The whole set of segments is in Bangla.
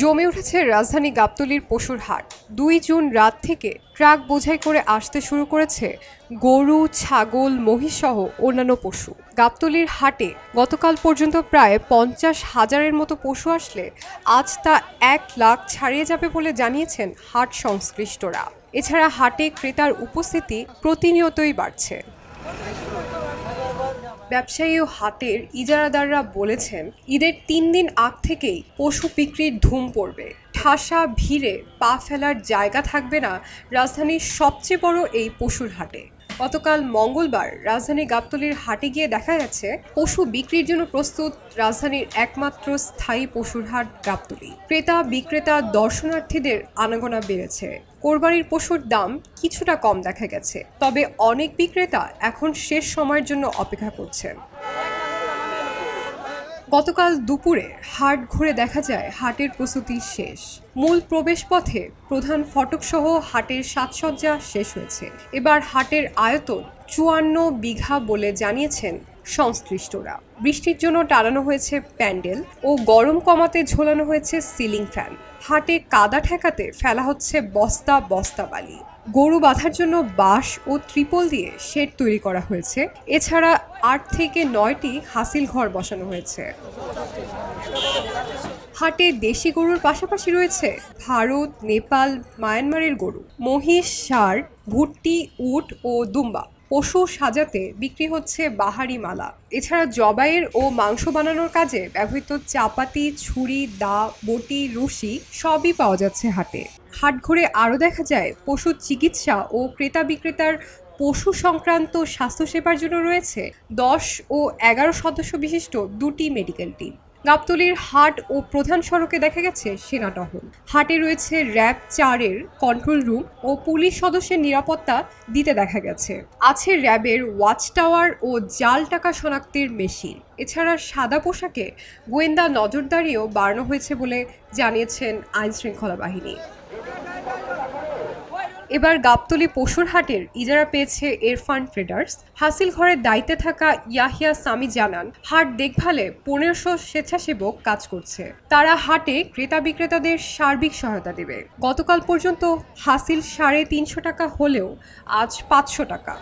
জমে উঠেছে রাজধানী গাবতলির পশুর হাট। দুই জুন রাত থেকে ট্রাক বোঝাই করে আসতে শুরু করেছে গরু, ছাগল মহিষ সহ অন্যান্য পশু। গাবতলির হাটে গতকাল পর্যন্ত প্রায় পঞ্চাশ হাজারের মতো পশু আসলে আজ তা এক লাখ ছাড়িয়ে যাবে বলে জানিয়েছেন হাট সংশ্লিষ্টরা। এছাড়া হাটে ক্রেতার উপস্থিতি প্রতিনিয়তই বাড়ছে। ব্যবসায়ী ও হাটের ইজারাদাররা বলেছেন, ঈদের তিন দিন আগ থেকেই পশু বিক্রির ধুম পড়বে। ঠাসা ভিড়ে পা ফেলার জায়গা থাকবে না রাজধানীর সবচেয়ে বড় এই পশুর হাটে। গতকাল মঙ্গলবার রাজধানী গাবতলির হাটে গিয়ে দেখা গেছে, পশু বিক্রির জন্য প্রস্তুত রাজধানীর একমাত্র স্থায়ী পশুর হাট গাবতলী। ক্রেতা, বিক্রেতা, দর্শনার্থীদের আনাগোনা বেড়েছে। কোরবানির পশুর দাম কিছুটা কম দেখা গেছে, তবে অনেক বিক্রেতা এখন শেষ সময়ের জন্য অপেক্ষা করছেন। গতকাল দুপুরে হাট ঘুরে দেখা যায় হাটের প্রস্তুতি শেষ। মূল প্রবেশপথে প্রধান ফটকসহ হাটের সাজসজ্জা শেষ হয়েছে। এবার হাটের আয়তন চুয়ান্ন বিঘা বলে জানিয়েছেন সংশ্লিষ্টরা। বৃষ্টির জন্য টানানো হয়েছে প্যান্ডেল ও গরম কমাতে ঝোলানো হয়েছে সিলিং ফ্যান। হাটে কাদা ঠেকাতে ফেলা হচ্ছে বস্তা বস্তা বালি গরু বাঁধার জন্য বাঁশ ও ত্রিপল দিয়ে শেড তৈরি করা হয়েছে। এছাড়া আট থেকে নয়টি হাসিল ঘর বসানো হয়েছে। হাটে দেশি গরুর পাশাপাশি রয়েছে ভারত, নেপাল, মায়ানমারের গরু। মহিষ, ষাঁড়, ভুট্টি, উট ও দুম্বা পশু সাজাতে বিক্রি হচ্ছে বাহারি মালা। এছাড়া জবাইয়ের ও মাংস বানানোর কাজে ব্যবহৃত চাপাতি, ছুরি, দা, বটি, রুশি সবই পাওয়া যাচ্ছে হাটে। হাট ঘুরে আরও দেখা যায়, পশু চিকিৎসা ও ক্রেতা বিক্রেতার পশু সংক্রান্ত স্বাস্থ্যসেবার জন্য রয়েছে দশ ও এগারো সদস্য বিশিষ্ট দুটি মেডিকেল টিম। গাবতলীর হাট ও প্রধান সড়কে দেখা গেছে সেনা টহল। হাটে রয়েছে র্যাব চারের কন্ট্রোল রুম ও পুলিশ সদস্যের নিরাপত্তা দিতে দেখা গেছে। আছে র্যাবের ওয়াচ টাওয়ার ও জাল টাকা শনাক্তের মেশিন। এছাড়া সাদা পোশাকে গোয়েন্দা নজরদারিও বাড়ানো হয়েছে বলে জানিয়েছেন আইন শৃঙ্খলা বাহিনী। এবার গাবতলী পশুর হাটের ইজারা পেয়েছে এরফান ট্রেডার্স। হাসিল ঘরের দায়িত্বে থাকা ইয়াহিয়া সামি জানান, হাট দেখভালে পনেরোশো স্বেচ্ছাসেবক কাজ করছে। তারা হাটে ক্রেতা বিক্রেতাদের সার্বিক সহায়তা দেবে। গতকাল পর্যন্ত হাসিল সাড়ে তিনশো টাকা হলেও আজ পাঁচশো টাকা।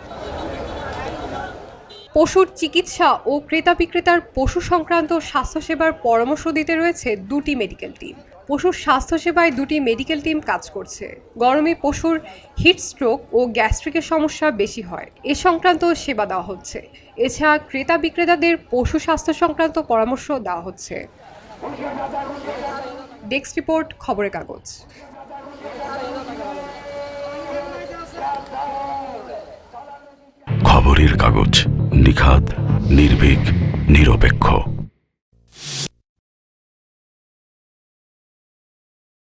পশুর চিকিৎসা ও ক্রেতা বিক্রেতার পশু সংক্রান্ত স্বাস্থ্যসেবার পরামর্শ দিতে রয়েছে দুটি মেডিকেল টিম। পশুর স্বাস্থ্যসেবায় দুটি মেডিকেল টিম কাজ করছে। গরমে পশুর হিট স্ট্রোক ও গ্যাস্ট্রিকের সমস্যা বেশি হয়। এ সংক্রান্ত সেবা দেওয়া হচ্ছে। এছাড়া ক্রেতা বিক্রেতাদের পশু স্বাস্থ্য সংক্রান্ত পরামর্শ দেওয়া হচ্ছে। ডেস্ক রিপোর্ট খবরের কাগজ। খবরের কাগজ নিখাত নির্ভীক, নিরপেক্ষ।